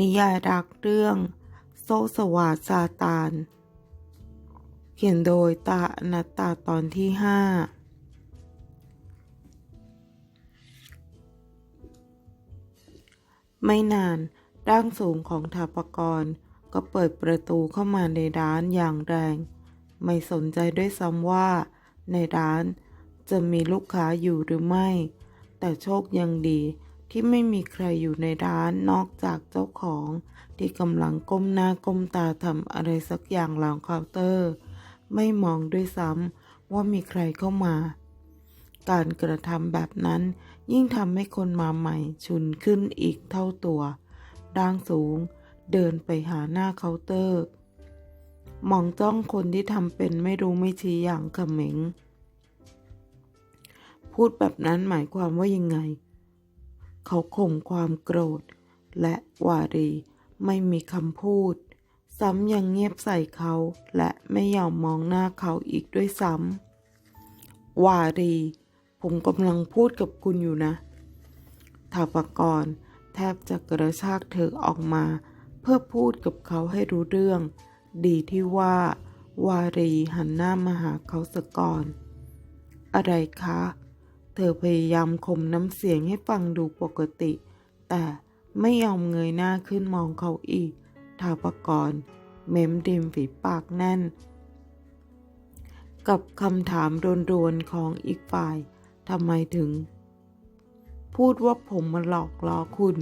นิยายรักเรื่องโซสวาซาตาน เขียนโดยตาอนัตตาตอนที่ห้าไม่นานร่างสูงของถาปกรก็เปิดประตูเข้ามาในร้านอย่างแรง ไม่สนใจด้วยซ้ำว่า ในร้านจะมีลูกค้าอยู่หรือไม่ แต่โชคยังดี ที่ไม่มีใครอยู่ในร้านนอกจากเจ้าของ ที่กำลังก้มหน้าก้มตาทำอะไรสักอย่างหลังเคาน์เตอร์ ไม่มองด้วยซ้ำว่ามีใครเข้ามา การกระทำแบบนั้นยิ่งทำให้คนมาใหม่ชุนขึ้นอีกเท่าตัวร่างสูง เดินไปหาหน้าเคาน์เตอร์ มองจ้องคนที่ทำเป็นไม่รู้ไม่ชี้อย่างเขม็ง พูดแบบนั้นหมายความว่ายังไง เขาข่มความโกรธ และวารีไม่มีคำพูด ซ้ำยังเงียบใส่เขาและไม่ยอมมองหน้าเขาอีกด้วยซ้ำวารี ผมกำลังพูดกับคุณอยู่นะถาปกรแทบจะกระชากเธอออกมา เพื่อพูดกับเขาให้รู้เรื่อง ดีที่ว่า วารีหันหน้ามาหาเขาสะก่อน อะไรคะ เธอพยายามข่มน้ำเสียงให้ฟังดูปกติ แต่ไม่ยอมเงยหน้าขึ้นมองเขาอีกทาปกรณ์เม้มดิมฝีปากแน่น กับคำถามโดนๆของอีกฝ่ายทำไมถึง พูดว่าผมมาหลอกล้อคุณ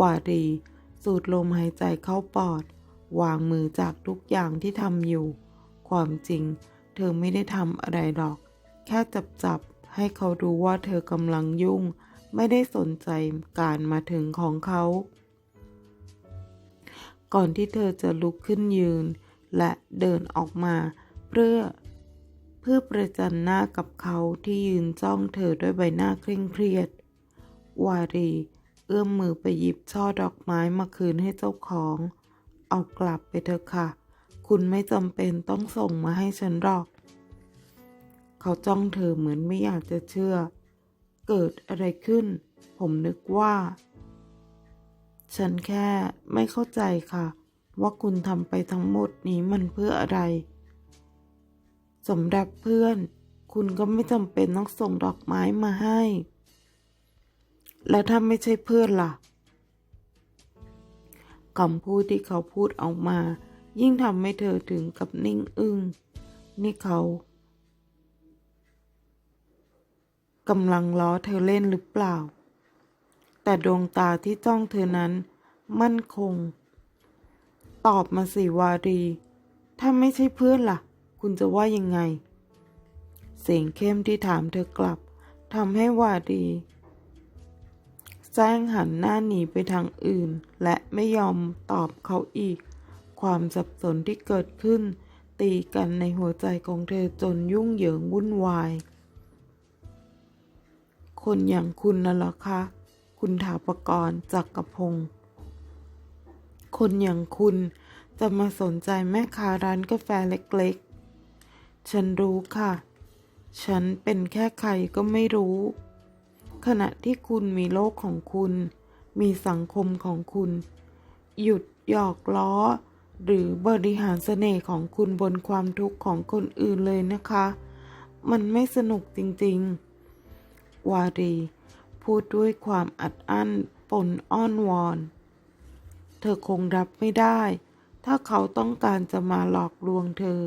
วารีสูดลมหายใจเข้าปอด วางมือจากทุกอย่างที่ทำอยู่ ความจริง เธอไม่ได้ทำอะไรหรอก แค่จับจับ ให้เขารู้ว่าเธอกำลังยุ่ง ไม่ได้สนใจการมาถึงของเขา ก่อนที่เธอจะลุกขึ้นยืน และเดินออกมาเพื่อเพื่อประจันหน้ากับเขาที่ยืนจ้องเธอด้วยใบหน้าเคร่งเครียด วารี เอื้อมมือไปหยิบช่อดอกไม้มาคืนให้เจ้าของ เอากลับไปเถอะค่ะ คุณไม่จำเป็นต้องส่งมาให้ฉันหรอก เขาจ้องเธอเหมือนไม่อยากจะเชื่อ เกิดอะไรขึ้น ผมนึกว่า ฉันแค่ไม่เข้าใจค่ะ ว่าคุณทำไปทั้งหมดนี้มันเพื่ออะไรสำหรับเพื่อน คุณก็ไม่จำเป็นต้องส่งดอกไม้มาให้ แล้วถ้าไม่ใช่เพื่อนล่ะคำพูดที่เขาพูดออกมา ยิ่งทำให้เธอถึงกับนิ่งอึง้งนี่เขา กำลังล้อเธอเล่นหรือเปล่า แต่ดวงตาที่จ้องเธอนั้น มั่นคง ตอบมาสิวารี ถ้าไม่ใช่เพื่อนล่ะ คุณจะว่ายังไง เสียงเข้มที่ถามเธอกลับทำให้วารีแซงหันหน้าหนีไปทางอื่น และไม่ยอมตอบเขาอีก ความสับสนที่เกิดขึ้น ตีกันในหัวใจของเธอจนยุ่งเหยิงวุ่นวาย คนอย่างคุณน่ะหรอคะ คุณถาปกรณ์จักกรพงศ์คนอย่างคุณจะมาสนใจแม่ค้าร้านกาแฟเล็กๆ ฉันรู้ค่ะ ฉันเป็นแค่ใครก็ไม่รู้ ขณะที่คุณมีโลกของคุณ มีสังคมของคุณ หยุดหยอกล้อ หรือบริหารเสน่ห์ของคุณบนความทุกข์ของคนอื่นเลยนะคะ มันไม่สนุกจริงๆ วารี พูดด้วยความอัดอั้นปนอ้อนวอน เธอคงรับไม่ได้ ถ้าเขาต้องการจะมาหลอกลวงเธอ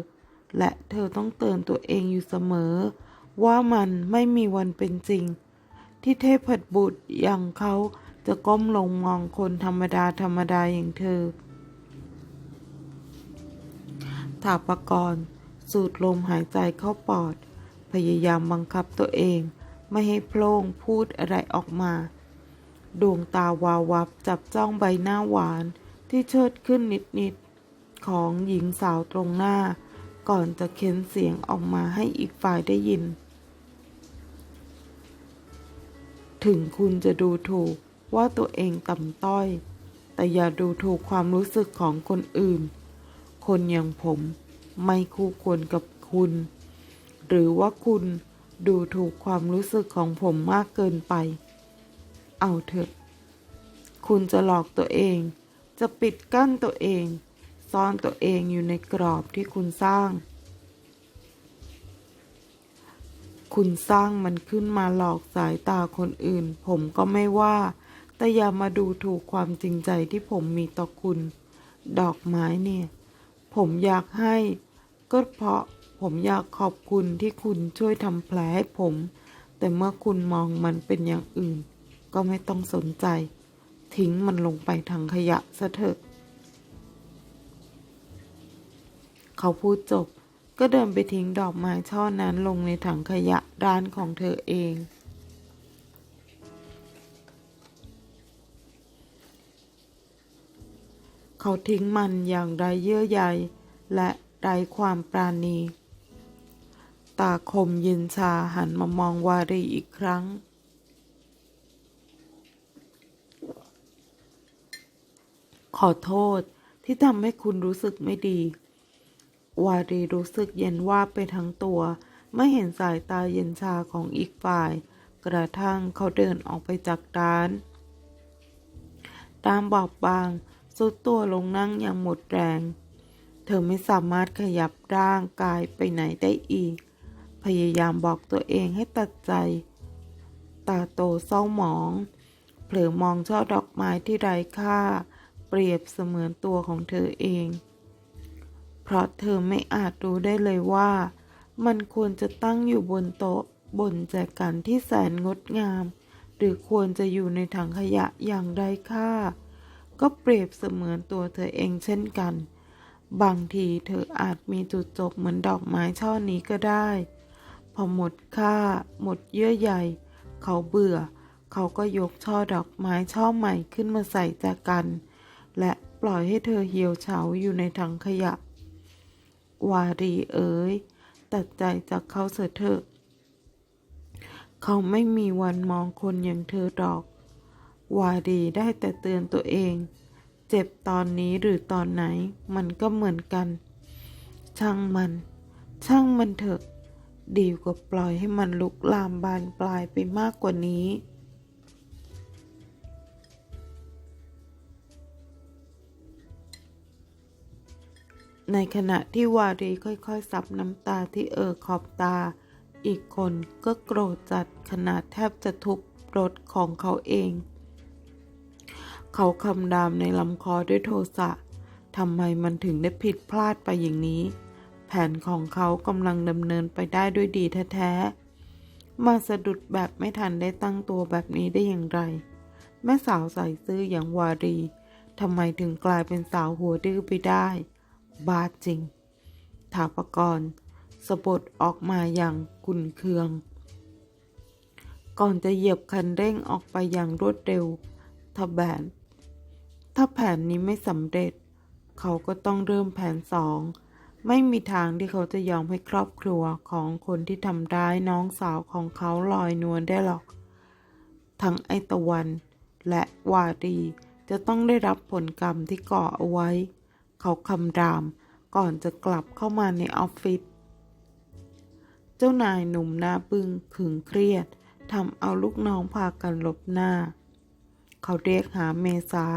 และเธอต้องเตือนตัวเองอยู่เสมอ ว่ามันไม่มีวันเป็นจริง ที่เทพบุตรอย่างเขาจะก้มลงมองคนธรรมดาธรรมดาอย่างเธอถาปกรณ์สูดลมหายใจเข้าปอด พยายามบังคับตัวเอง ไม่ให้โพล่งพูดอะไรออกมา ดวงตาวาววับจับจ้องใบหน้าหวานที่เชิดขึ้นนิดๆ ของหญิงสาวตรงหน้า ก่อนจะเค้นเสียงออกมาให้อีกฝ่ายได้ยิน ถึงคุณจะดูถูกว่าตัวเองต่ำต้อย แต่อย่าดูถูกความรู้สึกของคนอื่น คนอย่างผมไม่คู่ควรกับคุณ หรือว่าคุณ ดูถูกความรู้สึกของผมมากเกินไป เอาเถอะ คุณจะหลอกตัวเอง จะปิดกั้นตัวเอง ซ่อนตัวเองอยู่ในกรอบที่คุณสร้าง คุณสร้างมันขึ้นมาหลอกสายตาคนอื่น ผมก็ไม่ว่า แต่อย่ามาดูถูกความจริงใจที่ผมมีต่อคุณ ดอกไม้เนี่ย ผมอยากให้ก็เพราะ ผมอยากขอบคุณที่คุณช่วยทำแผลให้ผม แต่เมื่อคุณมองมันเป็นอย่างอื่น ก็ไม่ต้องสนใจ ทิ้งมันลงไปถังขยะซะเถอะ เขาพูดจบ ก็เดินไปทิ้งดอกไม้ช่อนั้นลงในถังขยะด้านของเธอเองเขาทิ้งมันอย่างไรเยื่อใยและไร้ความปราณี ตาคมเย็นชาหันมามองวารีอีกครั้ง ขอโทษที่ทำให้คุณรู้สึกไม่ดี วารีรู้สึกเย็นว่าไปทั้งตัวไม่เห็นสายตาเย็นชาของอีกฝ่าย กระทั่งเขาเดินออกไปจากร้าน ตามบอบบางสุดตัวลงนั่งอย่างหมดแรง เธอไม่สามารถขยับร่างกายไปไหนได้อีก พยายามบอกตัวเองให้ตัดใจ ตาโตเศร้าหมอง เผลอมองช่อดอกไม้ที่ไร้ค่า เปรียบเสมือนตัวของเธอเอง เพราะเธอไม่อาจรู้ได้เลยว่า มันควรจะตั้งอยู่บนโต๊ะบนแจกันที่แสนงดงาม หรือควรจะอยู่ในถังขยะอย่างไร้ค่า ก็เปรียบเสมือนตัวเธอเองเช่นกัน บางทีเธออาจมีจุดจบเหมือนดอกไม้ช่อนี้ก็ได้ พอหมดค่า หมดเยื่อใยเขาเบื่อ เขาก็ยกช่อดอกไม้ช่อใหม่ขึ้นมาใส่แจกัน และปล่อยให้เธอเหี่ยวเฉาอยู่ในถังขยะ วารีเอ๋ยตัดใจจากเขาเสียเถอะ เขาไม่มีวันมองคนอย่างเธอดอก วารีได้แต่เตือนตัวเอง เจ็บตอนนี้หรือตอนไหนมันก็เหมือนกัน ช่างมัน ช่างมันเถอะ ดีกว่าปล่อยให้มันลุกลามบานปลายไปมากกว่านี้ ในขณะที่วารีค่อยๆซับน้ำตาที่เอ่อขอบตา อีกคนก็โกรธจัดขนาดแทบจะทุบรถของเขาเอง เขาคำรามในลำคอด้วยโทสะทำไมมันถึงได้ผิดพลาดไปอย่างนี้ นของเขากำลังดำเนินไปได้ด้วยดีแท้ๆ มาสะดุดแบบไม่ทันได้ตั้งตัวแบบนี้ได้อย่างไร แม่สาวใส่ซื่ออย่างวารีทำไมถึงกลายเป็นสาวหัวดื้อไปได้ บาจริง ถาปกรณ์สะบดออกมาอย่างขุนเคือง ก่อนจะเหยียบคันเร่งออกไปอย่างรวดเร็วถ้าแผนถ้าแผนนี้ไม่สำเร็จ เขาก็ต้องเริ่มแผนสอง ไม่มีทางที่เขาจะยอมให้ครอบครัวของคนที่ทำร้ายน้องสาวของเขาลอยนวลได้หรอก ทั้งไอตะวัน และวารีจะต้องได้รับผลกรรมที่ก่อเอาไว้ เขาคำรามก่อนจะกลับเข้ามาในออฟฟิศ เจ้านายหนุ่มหน้าบึ้งขึงเครียดทำเอาลูกน้องพากันหลบหน้า เขาเรียกหาเมษา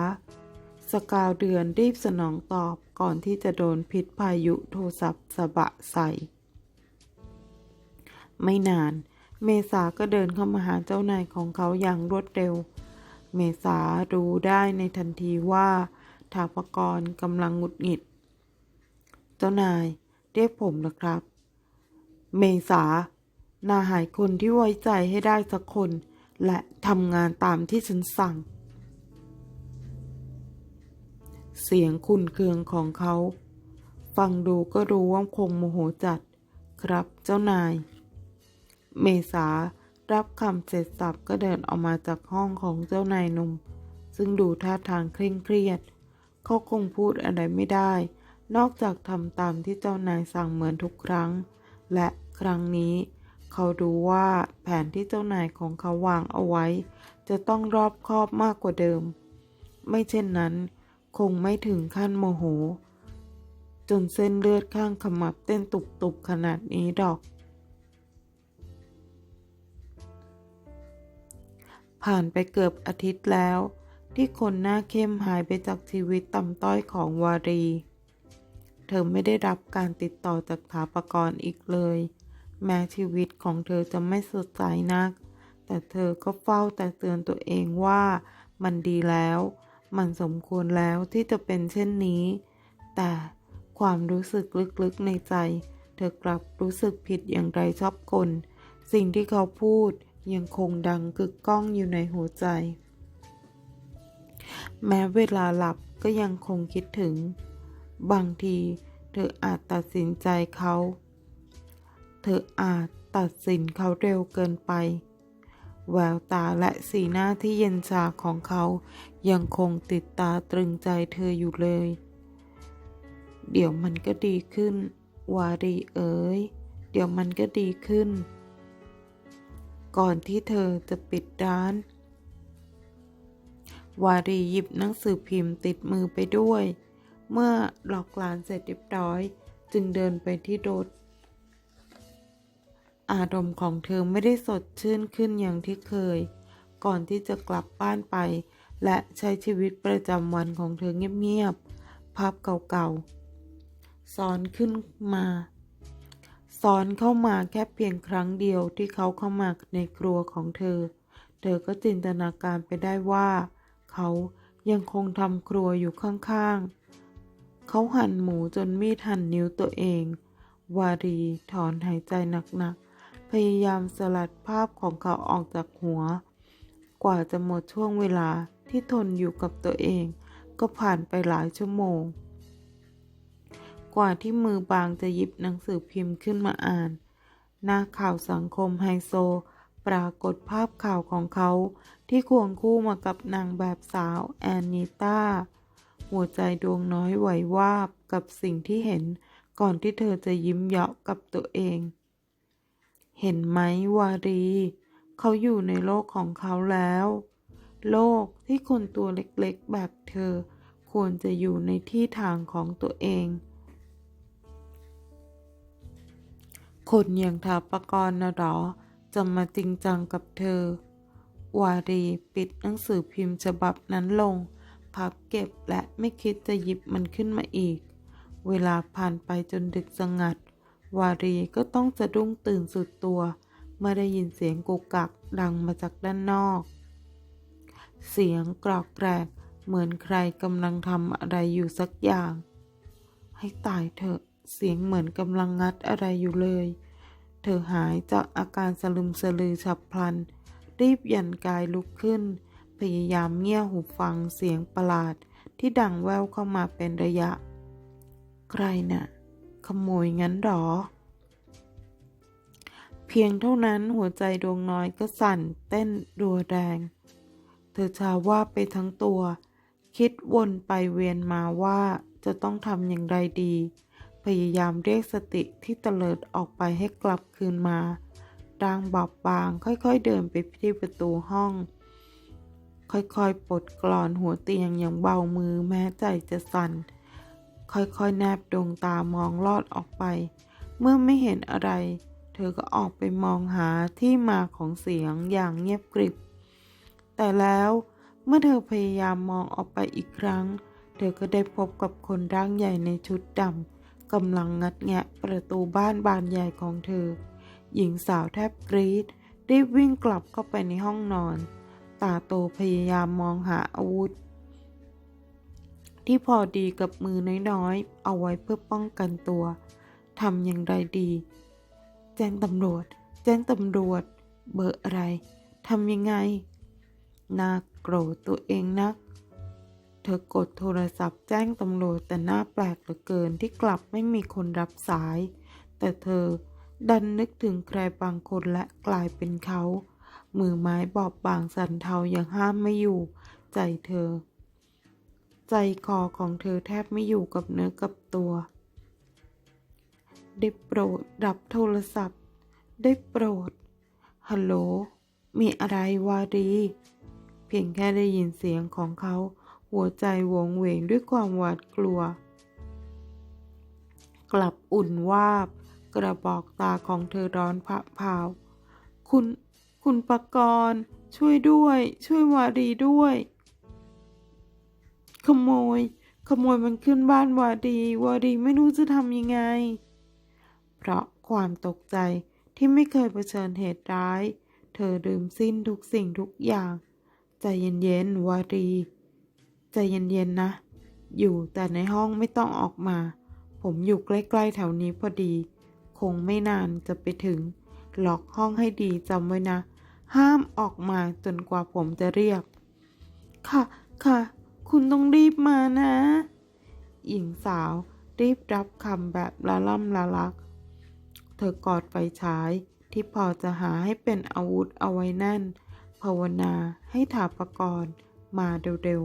สกาวเดือนรีบสนองตอบ ก่อนที่จะโดนพิษพายุโทรศัพท์สะบะใส่ ไม่นาน เมษาก็เดินเข้ามาหาเจ้านายของเขาอย่างรวดเร็ว เมษารู้ได้ในทันทีว่าถาปกรกำลังหงุดหงิด เจ้านายเรียกผมนะครับ เมษา นาหายคนที่ไว้ใจให้ได้สักคน และทำงานตามที่ฉันสั่ง เสียงคุนเคืองของเขา ฟังดูก็รู้ว่าคงโมโหจัด ครับเจ้านาย เมษารับคำเสร็จสับก็เดินออกมาจากห้องของเจ้านายหนุ่ม ซึ่งดูท่าทางเคร่งเครียด เขาคงพูดอะไรไม่ได้ นอกจากทำตามที่เจ้านายสั่งเหมือนทุกครั้ง และครั้งนี้ เขาดูว่าแผนที่เจ้านายของเขาวางเอาไว้ จะต้องรอบคอบมากกว่าเดิม ไม่เช่นนั้น คงไม่ถึงขั้นโมโห จนเส้นเลือดข้างขมับเต้นตุบๆขนาดนี้ดอก ผ่านไปเกือบอาทิตย์แล้ว ที่คนหน้าเข้มหายไปจากชีวิตต่ำต้อยของวารี เธอไม่ได้รับการติดต่อจากถาปกรณ์อีกเลย แม้ชีวิตของเธอจะไม่สดใสนัก แต่เธอก็เฝ้าแต่เตือนตัวเองว่ามันดีแล้ว มันสมควรแล้วที่จะเป็นเช่นนี้ แต่ความรู้สึกลึกๆในใจ เธอกลับรู้สึกผิดอย่างไรชอบกลสิ่งที่เขาพูดยังคงดังกึกก้องอยู่ในหัวใจ แม้เวลาหลับก็ยังคงคิดถึง บางที เธออาจตัดสินใจเขา เธออาจตัดสินเขาเร็วเกินไป แววตาและสีหน้าที่เย็นชาของเขายังคงติดตาตรึงใจเธออยู่เลย เดี๋ยวมันก็ดีขึ้น วารีเอ๋ย เดี๋ยวมันก็ดีขึ้น ก่อนที่เธอจะปิดร้าน วารีหยิบหนังสือพิมพ์ติดมือไปด้วย เมื่อหลอกลานเสร็จเรียบร้อย จึงเดินไปที่รถอารมณ์ของเธอไม่ได้สดชื่นขึ้นอย่างที่เคย ก่อนที่จะกลับบ้านไป และใช้ชีวิตประจำวันของเธอเงียบๆ ภาพเก่าๆซ้อนขึ้นมาซ้อนเข้ามาแค่เพียงครั้งเดียวที่เขาเข้ามาในครัวของเธอ เธอก็จินตนาการไปได้ว่า เขายังคงทำครัวอยู่ข้างๆ เขาหั่นหมูจนมีดหั่นนิ้วตัวเอง วารีถอนหายใจหนักๆ พยายามสลัดภาพของเขาออกจากหัว กว่าจะหมดช่วงเวลา ที่ทนอยู่กับตัวเอง ก็ผ่านไปหลายชั่วโมง กว่าที่มือบางจะหยิบหนังสือพิมพ์ขึ้นมาอ่าน หน้าข่าวสังคมไฮโซ ปรากฏภาพข่าวของเขาที่ควงคู่มากับนางแบบสาวแอนนิต้า หัวใจดวงน้อยไหววาบกับสิ่งที่เห็นก่อนที่เธอจะยิ้มเยาะกับตัวเอง เห็นไหมวารี เขาอยู่ในโลกของเขาแล้ว โลกที่คนตัวเล็กๆ แบบเธอ ควรจะอยู่ในที่ทางของตัวเอง คนอย่างถาปกรณ์นะหรอ จะมาจริงจังกับเธอ วารีปิดหนังสือพิมพ์ฉบับนั้นลง พับเก็บและไม่คิดจะหยิบมันขึ้นมาอีก เวลาผ่านไปจนดึกสงัด วารีก็ต้องสะดุ้งตื่นสุดตัวเมื่อได้ยินเสียงกุกกักดังมาจากด้านนอก เสียงกรอกแกรกเหมือนใครกำลังทำอะไรอยู่สักอย่าง ให้ตายเถอะเสียงเหมือนกำลังงัดอะไรอยู่เลย เธอหายจากอาการสลึมสลือฉับพลัน รีบยันกายลุกขึ้น พยายามเงี่ยหูฟังเสียงประหลาดที่ดังแว่วเข้ามาเป็นระยะ ใครน่ะ ขโมยงั้นหรอ เพียงเท่านั้นหัวใจดวงน้อยก็สั่นเต้นรัวแรง อชาว่าไปทั้งตัว คิดวนไปเวียนมาว่าจะต้องทำอย่างไรดี พยายามเรียกสติที่เตลิดออกไปให้กลับคืนมาร่างบอบบางค่อยๆเดินไปที่ประตูห้อง ค่อยๆปลดกลอนหัวเตียงอย่างเบามือแม้ใจจะสั่น ค่อยๆแนบดวงตามองลอดออกไป เมื่อไม่เห็นอะไร เธอก็ออกไปมองหาที่มาของเสียงอย่างเงียบกริบ แต่แล้วเมื่อเธอพยายามมองออกไปอีกครั้ง เธอก็ได้พบกับคนร่างใหญ่ในชุดดำกำลังงัดแงะประตูบ้านบานใหญ่ของเธอ หญิงสาวแทบกรีดรีบวิ่งกลับเข้าไปในห้องนอน ตาโตพยายามมองหาอาวุธ ที่พอดีกับมือน้อยๆ เอาไว้เพื่อป้องกันตัวทำอย่างไรดี แจ้งตำรวจ แจ้งตำรวจ เบอร์อะไรทำยังไง น่าโกรธตัวเองนัก เธอกดโทรศัพท์แจ้งตำรวจแต่น่าแปลกเหลือเกินที่กลับไม่มีคนรับสาย แต่เธอดันนึกถึงใครบางคนและกลายเป็นเขา มือไม้บอบบางสันเทายังห้ามไม่อยู่ ใจเธอ ใจคอของเธอแทบไม่อยู่กับเนื้อกับตัวได้โปรดรับโทรศัพท์ ได้โปรด ฮัลโหล มีอะไรวารี เพียงแค่ได้ยินเสียงของเขา หัวใจวงเหวงด้วยความหวาดกลัว กลับอุ่นวาบ กระบอกตาของเธอร้อนผะเผาคุณ คุณปกรณ์ช่วยด้วย ช่วยวารีด้วย ขโมย ขโมยมันขึ้นบ้านวาดีวาดีไม่รู้จะทำยังไง เพราะความตกใจที่ไม่เคยเผชิญเหตุร้าย เธอลืมสิ้นทุกสิ่งทุกอย่าง ใจเย็นๆวาดีใจเย็นๆนะ อยู่แต่ในห้องไม่ต้องออกมา ผมอยู่ใกล้ๆแถวนี้พอดี คงไม่นานจะไปถึง ล็อกห้องให้ดีจำไว้นะ ห้ามออกมาจนกว่าผมจะเรียก ค่ะค่ะ คุณต้องรีบมานะ หญิงสาวรีบรับคำแบบละล่ำละลัก เธอกอดไฟฉายที่พอจะหาให้เป็นอาวุธเอาไว้แน่น ภาวนาให้ถาปกรณ์มาเร็ว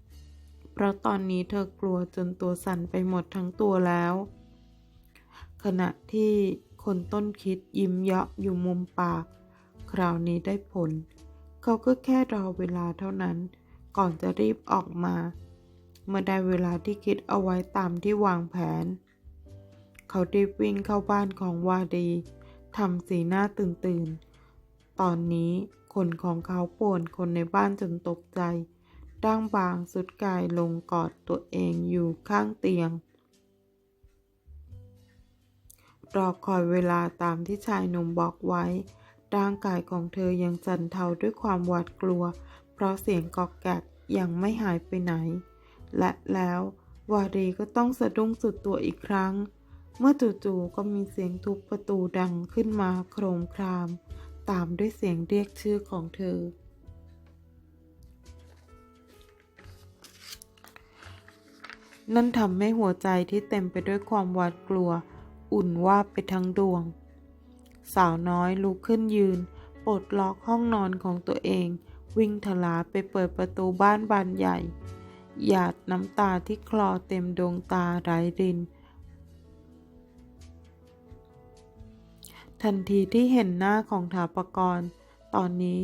ๆ เพราะตอนนี้เธอกลัวจนตัวสั่นไปหมดทั้งตัวแล้ว ขณะที่คนต้นคิดยิ้มเยาะอยู่มุมปาก คราวนี้ได้ผล เขาก็แค่รอเวลาเท่านั้น ก่อนจะรีบออกมา เมื่อได้เวลาที่คิดเอาไว้ตามที่วางแผน เขารีบวิ่งเข้าบ้านของวาดีทำสีหน้าตื่นตื่นๆตอนนี้ คนของเขาป่วนคนในบ้านจนตกใจ ร่างบางสุดกายลงกอดตัวเองอยู่ข้างเตียง รอคอยเวลาตามที่ชายหนุ่มบอกไว้ ร่างกายของเธอยังสั่นเทาด้วยความหวาดกลัว เพราะเสียงกอกแกกยังไม่หายไปไหน และแล้ววารีก็ต้องสะดุ้งสุดตัวอีกครั้ง เมื่อจู่ๆก็มีเสียงทุบประตูดังขึ้นมาโครมคราม ตามด้วยเสียงเรียกชื่อของเธอ นั่นทำให้หัวใจที่เต็มไปด้วยความหวาดกลัว อุ่นวาบไปทั้งดวง สาวน้อยลุกขึ้นยืน ปลดล็อกห้องนอนของตัวเอง วิ่งทลาไปเปิดประตูบ้านบานใหญ่ หยาดน้ำตาที่คลอเต็มดวงตาไหลริน ทันทีที่เห็นหน้าของถาปกรณ์ ตอนนี้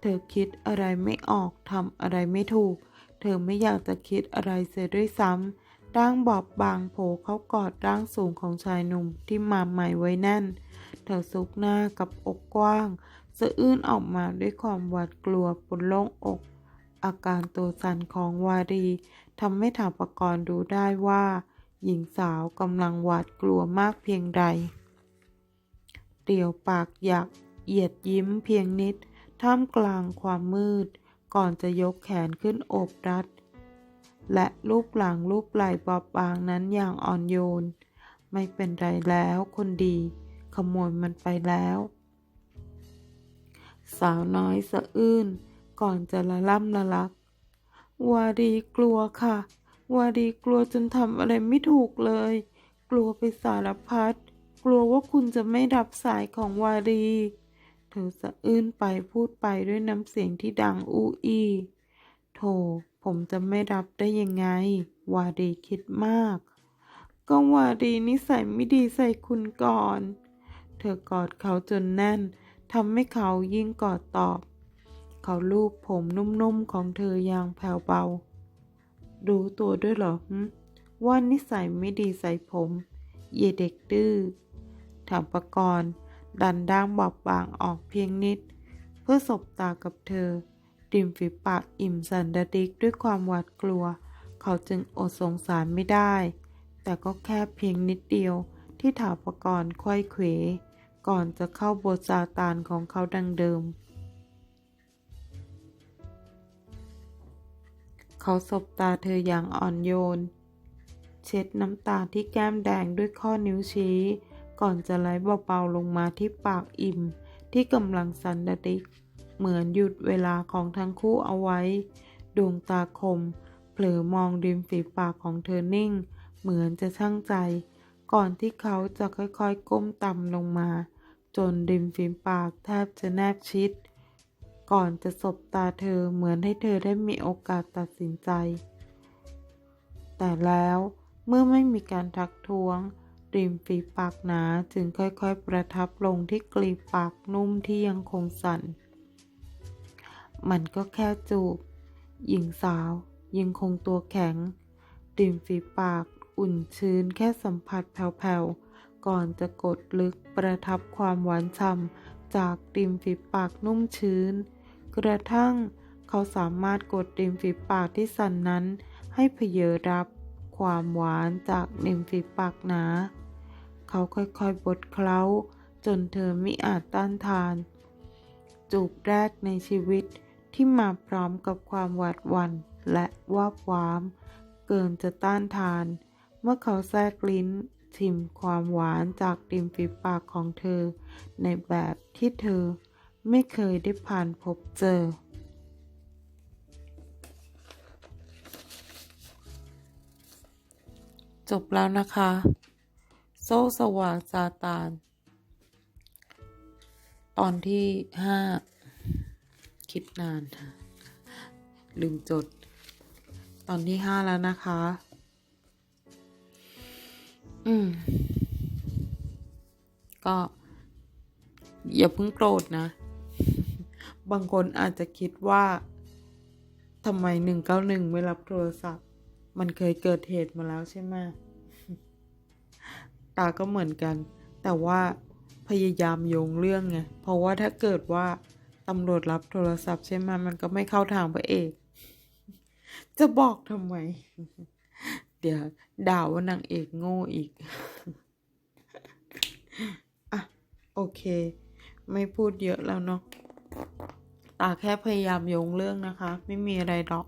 เธอคิดอะไรไม่ออกทำอะไรไม่ถูก เธอไม่อยากจะคิดอะไรเสียด้วยซ้ำร่างบอบบางโผล่เข้ากอดร่างสูงของชายหนุ่มที่มาใหม่ไว้แน่น เธอซุกหน้ากับอกกว้างสะอื้นออกมาด้วยความหวาดกลัวบนโล่งอก อาการตัวสั่นของวารีทำให้ถาปกรณ์ดูได้ว่า หญิงสาวกำลังหวาดกลัวมากเพียงใด เดี่ยวปากหยักเหยียดยิ้มเพียงนิด ท่ามกลางความมืด ก่อนจะยกแขนขึ้นโอบรัด และรูปหลังรูปไหล่บอบบางนั้นอย่างอ่อนโยน ไม่เป็นไรแล้วคนดี ขโมยมันไปแล้ว สาวน้อยสะอื้น ก่อนจะละล่ำละลัก วารีกลัวค่ะ วารีกลัวจนทำอะไรไม่ถูกเลย กลัวไปสารพัด กลัวว่าคุณจะไม่รับสายของวารี เธอสะอื้นไปพูดไปด้วยน้ำเสียงที่ดังอู้อี้โธ่ผมจะไม่รับได้ยังไง วารีคิดมาก ก็วารีนิสัยไม่ดีใส่คุณก่อน เธอกอดเขาจนแน่นทำให้เขายิ่งกอดตอบ เขาลูบผมนุ่มๆของเธออย่างแผ่วเบา รู้ตัวด้วยเหรอว่านิสัยไม่ดีใส่ผม เยเด็กดื้อ ถามประกรณ์ดันด้างบอบบางออกเพียงนิด เพื่อสบตากับเธอริมฝีปากอิ่มสันดะดิกด้วยความหวาดกลัว เขาจึงอดสงสารไม่ได้ แต่ก็แค่เพียงนิดเดียวที่ถาปกรณ์ควยเขว ก่อนจะเข้าบทซาตานของเขาดังเดิม เขาสบตาเธออย่างอ่อนโยน เช็ดน้ำตาที่แก้มแดงด้วยข้อนิ้วชี้ ก่อนจะไหลเบาๆลงมาที่ปากอิ่ม ที่กำลังสันดะดิก เหมือนหยุดเวลาของทั้งคู่เอาไว้ ดวงตาคม เผลอมองริมฝีปากของเธอนิ่ง เหมือนจะช่างใจ ก่อนที่เขาจะค่อยๆก้มต่ำลงมา จนริมฝีปากแทบจะแนบชิด ก่อนจะสบตาเธอเหมือนให้เธอได้มีโอกาสตัดสินใจ แต่แล้วเมื่อไม่มีการทักท้วง ริมฝีปากหนาจึงค่อยๆประทับลงที่กลีบปากนุ่มที่ยังคงสั่น มันก็แค่จูบ หญิงสาวยังคงตัวแข็ง ริมฝีปากอุ่นชื้นแค่สัมผัสแผ่วๆ ก่อนจะกดลึกประทับความหวานฉ่ำจากริมฝีปากนุ่มชื้น กระทั่งเขาสามารถกดริมฝีปากที่สั่นนั้นให้เพเยรับความหวานจากริมฝีปากหนา เขาค่อยๆบดเคล้า จนเธอมิอาจต้านทาน จูบแรกในชีวิตที่มาพร้อมกับความหวาดหวั่นและวาบวาม เกินจะต้านทาน เมื่อเขาแทรกลิ้นชิมความหวานจากริมฝีปากของเธอ ในแบบที่เธอไม่เคยได้ผ่านพบเจอ จบแล้วนะคะ โซ่สว่างซาตาน ตอนที่ห้าคิดนานค่ะลืมจด ตอนที่ห้าแล้วนะคะ อืม ก็ อย่าเพิ่งโกรธนะ บางคนอาจจะคิดว่าทำไมหนึ่งเก้าหนึ่งไม่รับโทรศัพท์ มันเคยเกิดเหตุมาแล้วใช่ไหม ตาก็เหมือนกัน แต่ว่าพยายามโยงเรื่องไง เพราะว่าถ้าเกิดว่าตำรวจรับโทรศัพท์ใช่ไหมมันก็ไม่เข้าทางพระเอก จะบอกทำไม เดี๋ยวด่าว่านางเอกโง่อีก อะ โอเค ไม่พูดเยอะแล้วเนาะตาแค่พยายามโยงเรื่องนะคะ ไม่มีอะไรหรอก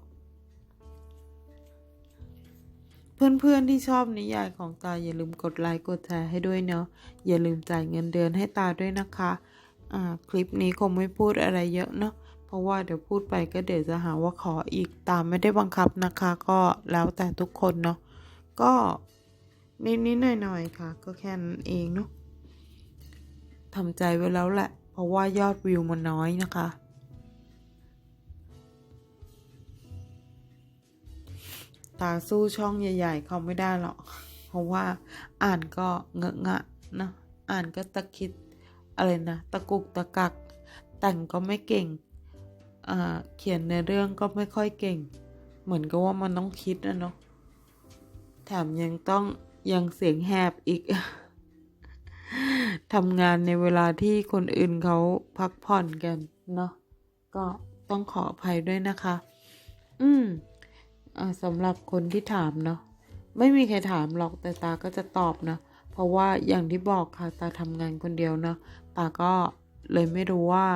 เพื่อนๆที่ชอบนิยายของตาอย่าลืมกดไลค์กดแชร์ให้ด้วยเนาะอย่าลืมจ่ายเงินเดือนให้ตาด้วยนะคะอ่าคลิปนี้คงไม่พูดอะไรเยอะเนาะเพราะว่าเดี๋ยวพูดไปก็เดี๋ยวจะหาว่าขออีกตามไม่ได้บังคับนะคะ ก็แล้วแต่ทุกคนเนาะก็นิดๆหน่อยๆค่ะ ก็แค่นั้นเองเนาะทำใจไว้แล้วแหละ เพราะว่ายอดวิวมันน้อยนะคะ ตาสู้ช่องใหญ่ ๆ เขาไม่ได้หรอก เพราะว่าอ่านก็เงอะงะนะอ่านก็ตะคิดอะไรนะตะกุกตะกัก แต่งก็ไม่เก่งเขียนในเรื่องก็ไม่ค่อยเก่ง เหมือนกับว่ามันต้องคิดนะเนาะแถมยังต้องยังเสียงแหบอีกทำงานในเวลาที่คนอื่นเขาพักผ่อนกันเนาะก็ต้องขออภัยด้วยนะคะ อืม สำหรับคนที่ถามเนาะไม่มีใครถามหรอกแต่ตาก็จะตอบนะเพราะว่าอย่างที่บอกค่ะตาทำงานคนเดียวเนาะตาก็เลยไม่รู้ว่า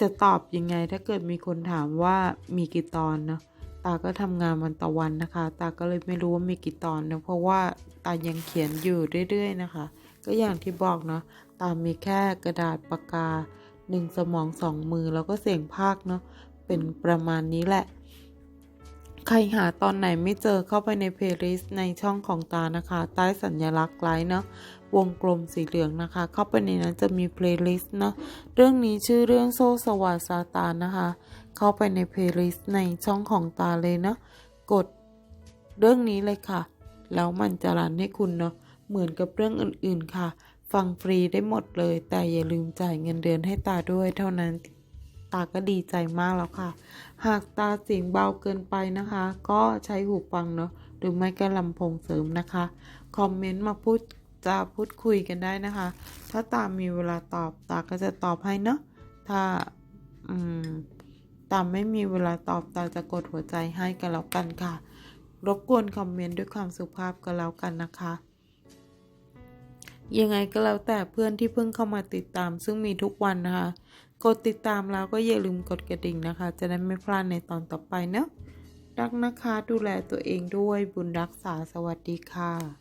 จะตอบยังไงถ้าเกิดมีคนถามว่ามีกี่ตอนเนาะตาก็ทำงานวันต่อวันนะคะ ตาก็เลยไม่รู้ว่ามีกี่ตอนเนาะเพราะว่าตายังเขียนอยู่เรื่อยๆนะคะ ก็อย่างที่บอกเนาะตามีแค่กระดาษปากกาหนึ่งสมองสองมือแล้วก็เสียงภาคเนาะ เป็นประมาณนี้แหละ ใครหาตอนไหนไม่เจอเข้าไปในเพลย์ลิสต์ในช่องของตานะคะ ใต้สัญลักษณ์ไลค์เนาะวงกลมสีเหลืองนะคะ เข้าไปในนั้นจะมีเพลย์ลิสต์เนาะเรื่องนี้ชื่อเรื่องโซ่สวาสซาตานนะคะ เข้าไปในเพลย์ลิสต์ในช่องของตาเลยเนาะกดเรื่องนี้เลยค่ะ แล้วมันจะรันให้คุณเนาะเหมือนกับเรื่องอื่นๆค่ะ ฟังฟรีได้หมดเลย แต่อย่าลืมจ่ายเงินเดือนให้ตาด้วยเท่านั้น ตาก็ดีใจมากแล้วค่ะ หากตาเสียงเบาเกินไปนะคะ ก็ใช้หูฟังเนาะหรือไม่ก็ลำโพงเสริมนะคะ คอมเมนต์มาพูดจะพูดคุยกันได้นะคะ ถ้าตามีเวลาตอบตาก็จะตอบให้เนาะถ้าอืมตามไม่มีเวลาตอบตาจะกดหัวใจให้กันแล้วกันค่ะ รบกวนคอมเมนต์ด้วยความสุภาพกันแล้วกันนะคะ ยังไงก็แล้วแต่เพื่อนที่เพิ่งเข้ามาติดตามซึ่งมีทุกวันนะคะ กดติดตามแล้วก็อย่าลืมกดกระดิ่งนะคะ จะได้ไม่พลาดในตอนต่อไปเนาะรักนะคะดูแลตัวเองด้วยบุญรักษาสวัสดีค่ะ